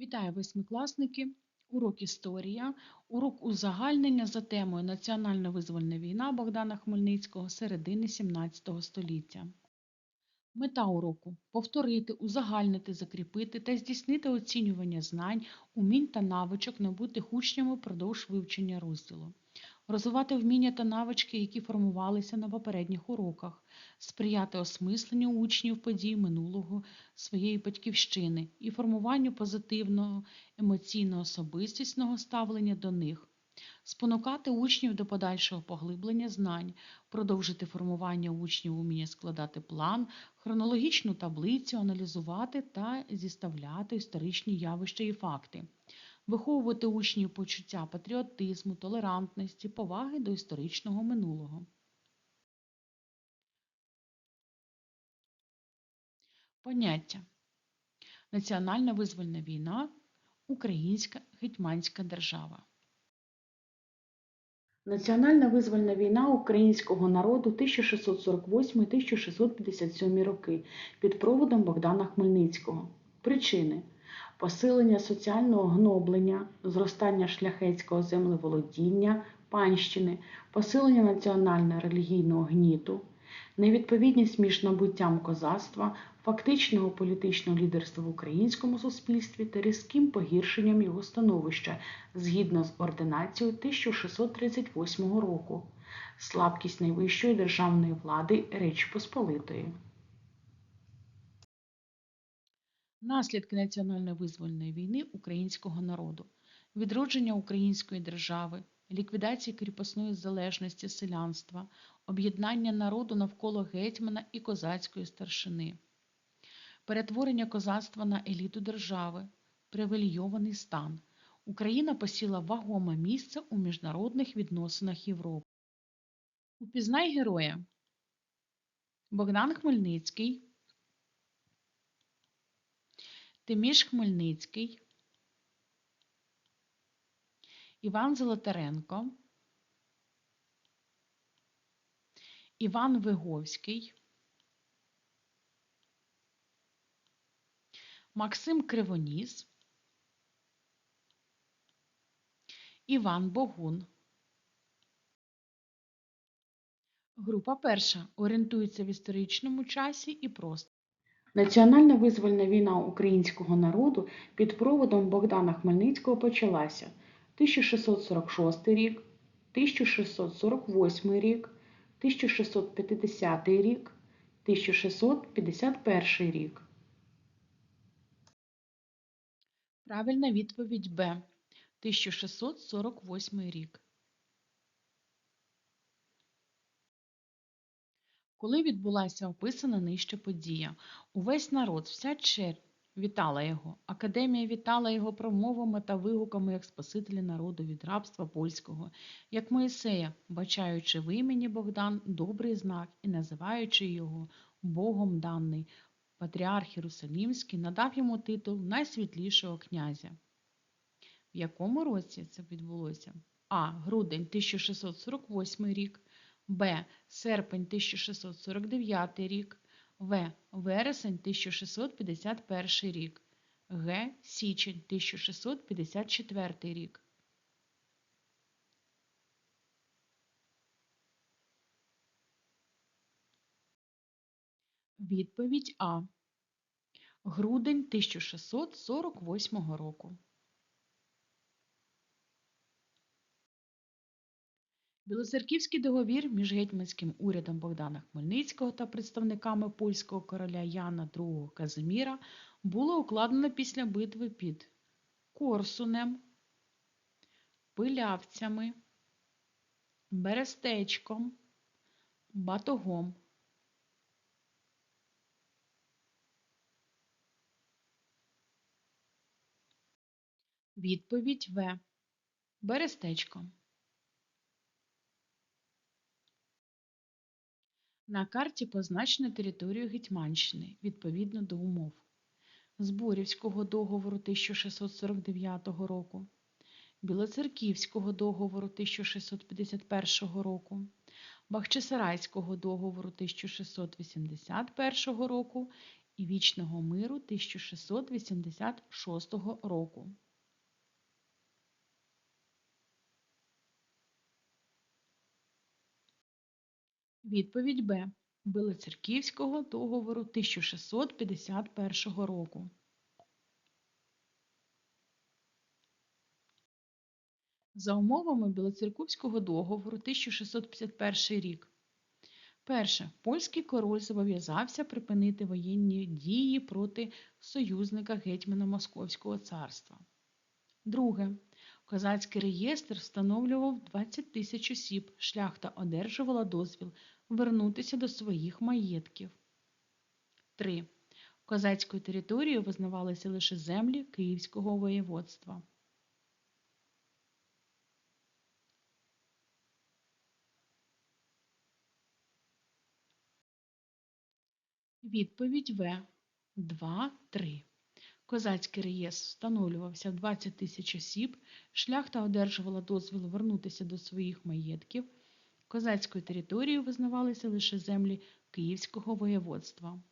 Вітаю восьмикласники! Урок історія, урок узагальнення за темою Національно-визвольна війна Богдана Хмельницького середини 17 століття. Мета уроку повторити, узагальнити, закріпити та здійснити оцінювання знань, умінь та навичок, набутих учнями впродовж вивчення розділу. Розвивати вміння та навички, які формувалися на попередніх уроках, сприяти осмисленню учнів подій минулого своєї батьківщини і формуванню позитивного емоційно-особистісного ставлення до них, спонукати учнів до подальшого поглиблення знань, продовжити формування учнів уміння складати план, хронологічну таблицю, аналізувати та зіставляти історичні явища і факти. Виховувати учнів почуття патріотизму, толерантності, поваги до історичного минулого. Поняття. Національна визвольна війна, Українська гетьманська держава. Національна визвольна війна українського народу 1648-1657 роки під проводом Богдана Хмельницького. Причини посилення соціального гноблення, зростання шляхетського землеволодіння, панщини, посилення національно-релігійного гніту, невідповідність між набуттям козацтва, фактичного політичного лідерства в українському суспільстві та різким погіршенням його становища згідно з ординацією 1638 року, слабкість найвищої державної влади Речі Посполитої. Наслідки національно-визвольної війни українського народу, відродження української держави, ліквідації кріпосної залежності селянства, об'єднання народу навколо гетьмана і козацької старшини, перетворення козацтва на еліту держави, привілейований стан. Україна посіла вагоме місце у міжнародних відносинах Європи. Упізнай героя Богдан Хмельницький Тиміш Хмельницький, Іван Золотаренко, Іван Виговський, Максим Кривоніс, Іван Богун. Група перша орієнтується в історичному часі і просторі. Національна визвольна війна українського народу під проводом Богдана Хмельницького почалася 1646 рік, 1648 рік, 1650 рік, 1651 рік. Правильна відповідь Б. 1648 рік. Коли відбулася описана нижче подія, увесь народ, вся чернь вітала його. Академія вітала його промовами та вигуками як Спасителя народу від рабства польського, як Моїсея, бачаючи в імені Богдан добрий знак і називаючи його Богом даний, патріарх Єрусалімський надав йому титул найсвітлішого князя. В якому році це відбулося? А. Грудень 1648 рік. Б. Серпень 1649 рік, В. Вересень 1651 рік, Г. Січень 1654 рік. Відповідь А. Грудень 1648 року. Білоцерківський договір між гетьманським урядом Богдана Хмельницького та представниками польського короля Яна II Казиміра було укладено після битви під Корсунем, Пилявцями, Берестечком, Батогом. Відповідь В. Берестечком. На карті позначено територію Гетьманщини відповідно до умов Зборівського договору 1649 року, Білоцерківського договору 1651 року, Бахчисарайського договору 1681 року і вічного миру 1686 року. Відповідь Б. Білоцерківського договору 1651 року. За умовами Білоцерківського договору 1651 рік. Перше. Польський король зобов'язався припинити воєнні дії проти союзника гетьмана Московського царства. Друге. Козацький реєстр встановлював 20 тисяч осіб. Шляхта одержувала дозвіл вернутися до своїх маєтків. 3. Козацькою територією визнавалися лише землі Київського воєводства. Відповідь В. 2, 3. Козацький реєстр встановлювався 20 тисяч осіб, шляхта одержувала дозвіл вернутися до своїх маєтків. Козацькою територією визнавалися лише землі Київського воєводства.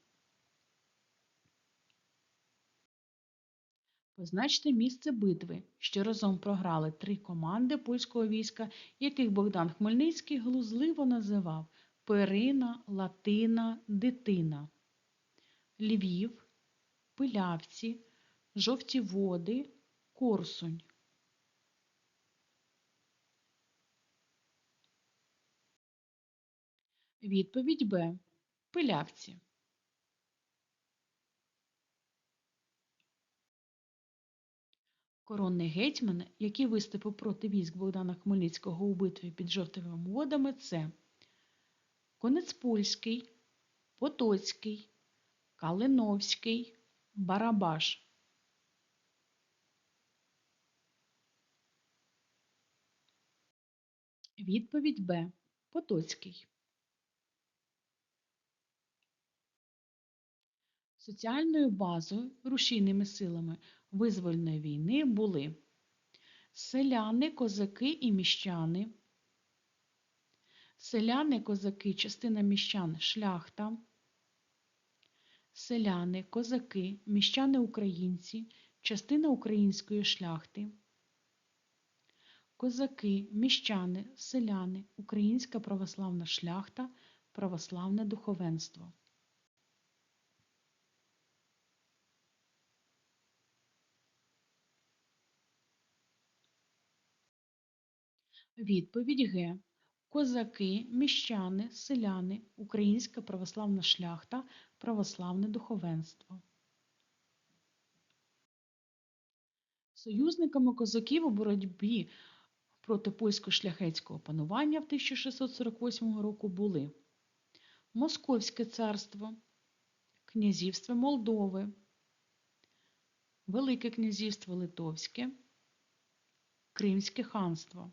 Позначте місце битви, що разом програли три команди польського війська, яких Богдан Хмельницький глузливо називав Перина, Латина, Дитина. Львів, Пилявці, Жовті Води, Корсунь. Відповідь Б. Пилявці. Коронний гетьман, який виступив проти військ Богдана Хмельницького у битві під жовтими водами, це Конецпольський, Потоцький, Калиновський, Барабаш. Відповідь Б. Потоцький. Соціальною базою, рушійними силами визвольної війни були селяни, козаки і міщани, селяни, козаки, частина міщан, шляхта, селяни, козаки, міщани українці, частина української шляхти, козаки, міщани, селяни, українська православна шляхта, православне духовенство. Відповідь Г. Козаки, міщани, селяни, українська православна шляхта, православне духовенство. Союзниками козаків у боротьбі проти польсько-шляхетського панування в 1648 року були Московське царство, Князівство Молдови, Велике князівство Литовське, Кримське ханство.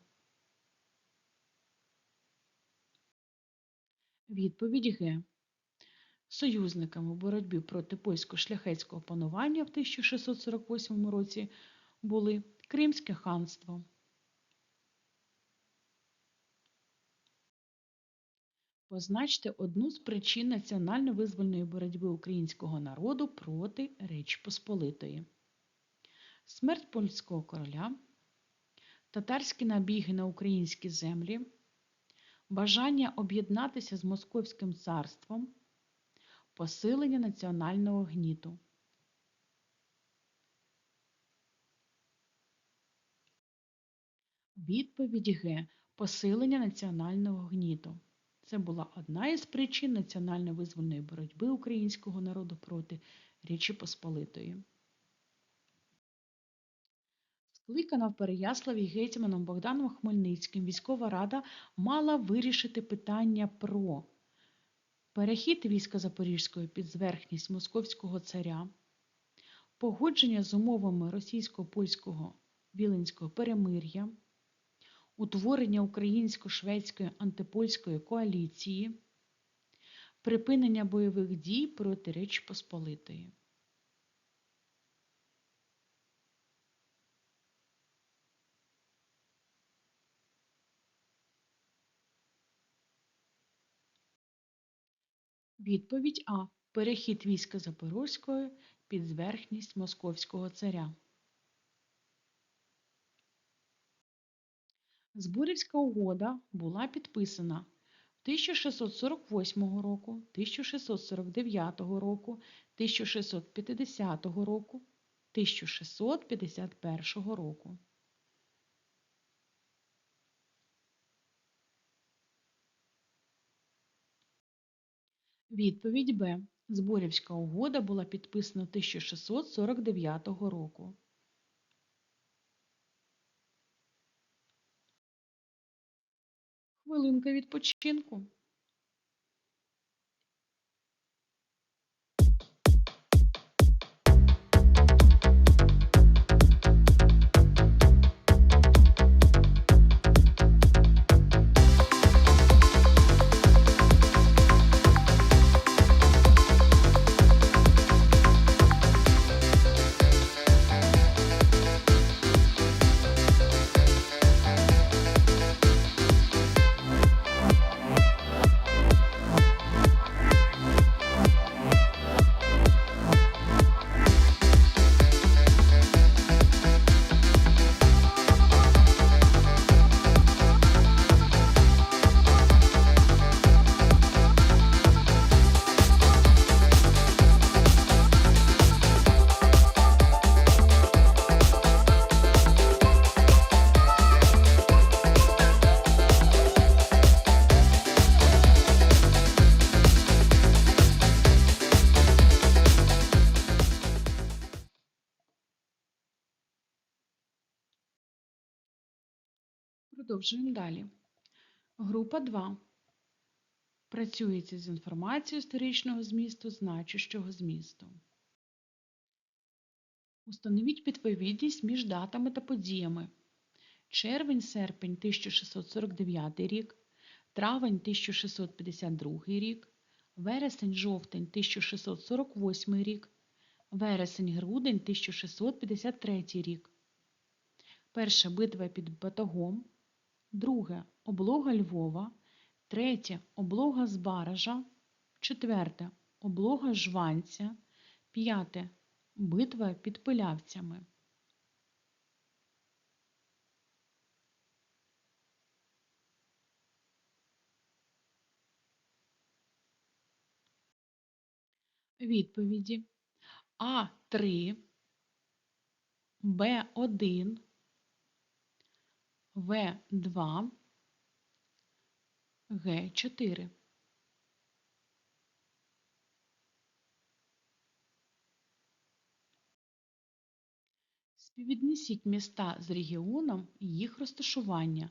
Відповідь Г. Союзниками у боротьбі проти польсько-шляхетського панування в 1648 році були Кримське ханство. Позначте одну з причин національно-визвольної боротьби українського народу проти Речі Посполитої. Смерть польського короля, татарські набіги на українські землі, бажання об'єднатися з Московським царством, посилення національного гніту. Відповідь Г. Посилення національного гніту. Це була одна із причин національно-визвольної боротьби українського народу проти Річі Посполитої. Скликана в Переяславі гетьманом Богданом Хмельницьким військова рада мала вирішити питання про перехід війська Запорізької під зверхність московського царя, погодження з умовами російсько-польського віленського перемир'я, утворення українсько-шведської антипольської коаліції, припинення бойових дій проти Речі Посполитої. Відповідь А. Перехід війська Запорозької під зверхність московського царя. Зборівська угода була підписана 1648 року, 1649 року, 1650 року, 1651 року. Відповідь Б. Зборівська угода була підписана 1649 року. Хвилинка відпочинку. Продовжуємо далі. Група 2. Працюється з інформацією історичного змісту, значущого змісту. Установіть відповідність між датами та подіями. Червень-серпень 1649 рік, травень 1652 рік, вересень-жовтень 1648 рік, вересень-грудень 1653 рік. Перша битва під Батогом, друге. Облога Львова, третє. Облога Збаража, четверте. Облога Жванця, п'яте. Битва під Пилявцями. Відповіді. А3, Б1, В2, Г4. Співвіднесіть міста з регіоном і їх розташування.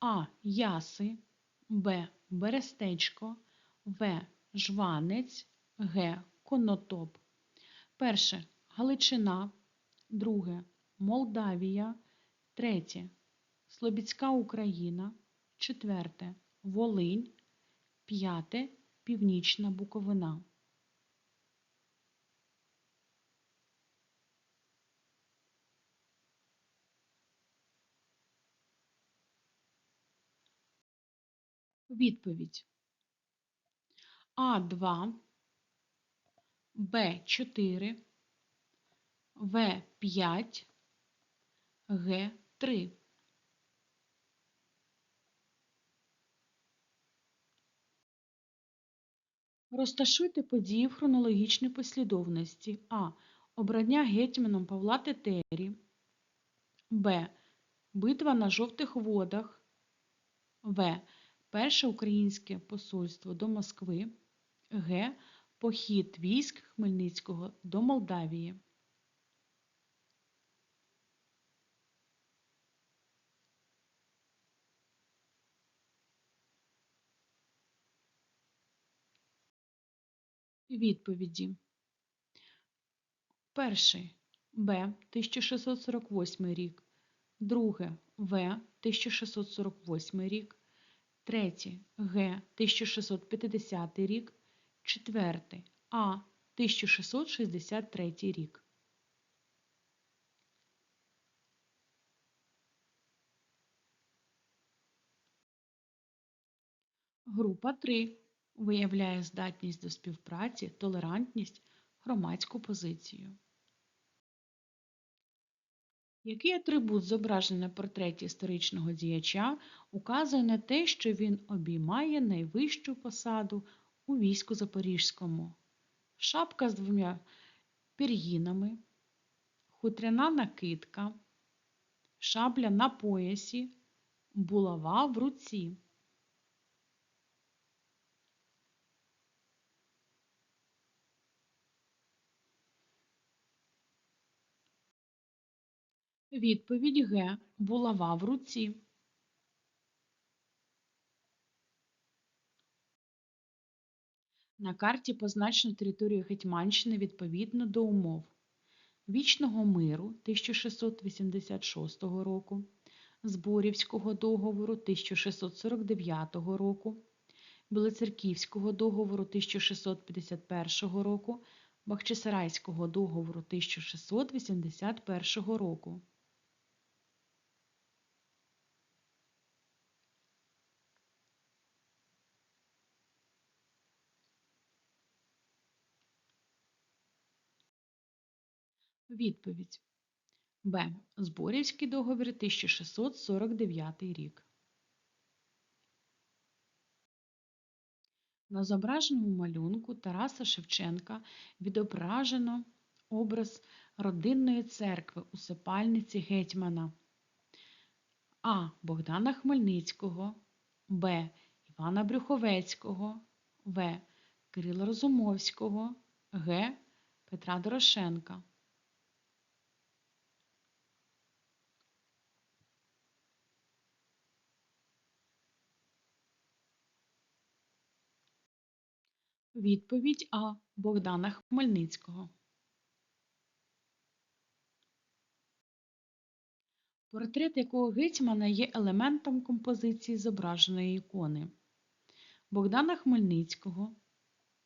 А. Яси, Б. Берестечко, В. Жванець, Г. Конотоп. Перше. Галичина. Друге. Молдавія. Третє. Слобідська Україна. Четверте. Волинь. П'яте. Північна Буковина. Відповідь А2, Б4, В5, Г3. Розташуйте події в хронологічній послідовності А. Обрання гетьманом Павла Тетері. Б. Битва на жовтих водах. В. Перше українське посольство до Москви. Г. Похід військ Хмельницького до Молдавії. Відповіді. Перший Б. 1648 рік. Друге В. 1648 рік. Третє Г. 1650 рік. Четверте А. 1663 рік. Група 3. Виявляє здатність до співпраці, толерантність, громадську позицію. Який атрибут зображений на портреті історичного діяча указує на те, що він обіймає найвищу посаду у війську Запорізькому? Шапка з двома пір'їнами, хутряна накидка, шабля на поясі, булава в руці. Відповідь Г. Булава в руці. На карті позначено територію Гетьманщини відповідно до умов Вічного миру 1686 року, Зборівського договору 1649 року, Білоцерківського договору 1651 року, Бахчисарайського договору 1681 року. Відповідь Б. Зборівський договір 1649 рік. На зображеному малюнку Тараса Шевченка відображено образ родинної церкви у сипальниці гетьмана А. Богдана Хмельницького, Б. Івана Брюховецького, В. Кирила Розумовського, Г. Петра Дорошенка. Відповідь А. Богдана Хмельницького. Портрет якого гетьмана є елементом композиції зображеної ікони Богдана Хмельницького,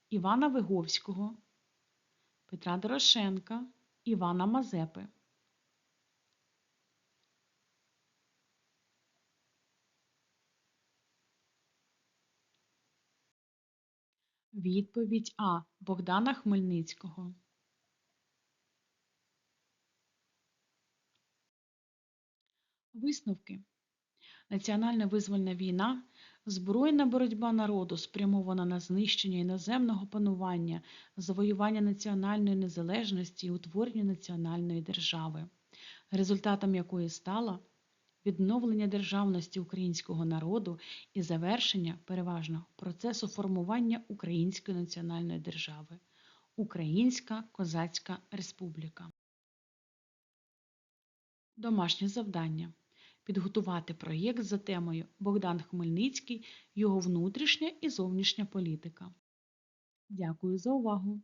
Івана Виговського, Петра Дорошенка, Івана Мазепи. Відповідь А. Богдана Хмельницького. Висновки. Національна визвольна війна збройна боротьба народу спрямована на знищення іноземного панування, завоювання національної незалежності і утворення національної держави, результатом якої стало відновлення державності українського народу і завершення переважно процесу формування Української національної держави Українська Козацька Республіка. Домашнє завдання підготувати проєкт за темою Богдан Хмельницький, його внутрішня і зовнішня політика. Дякую за увагу!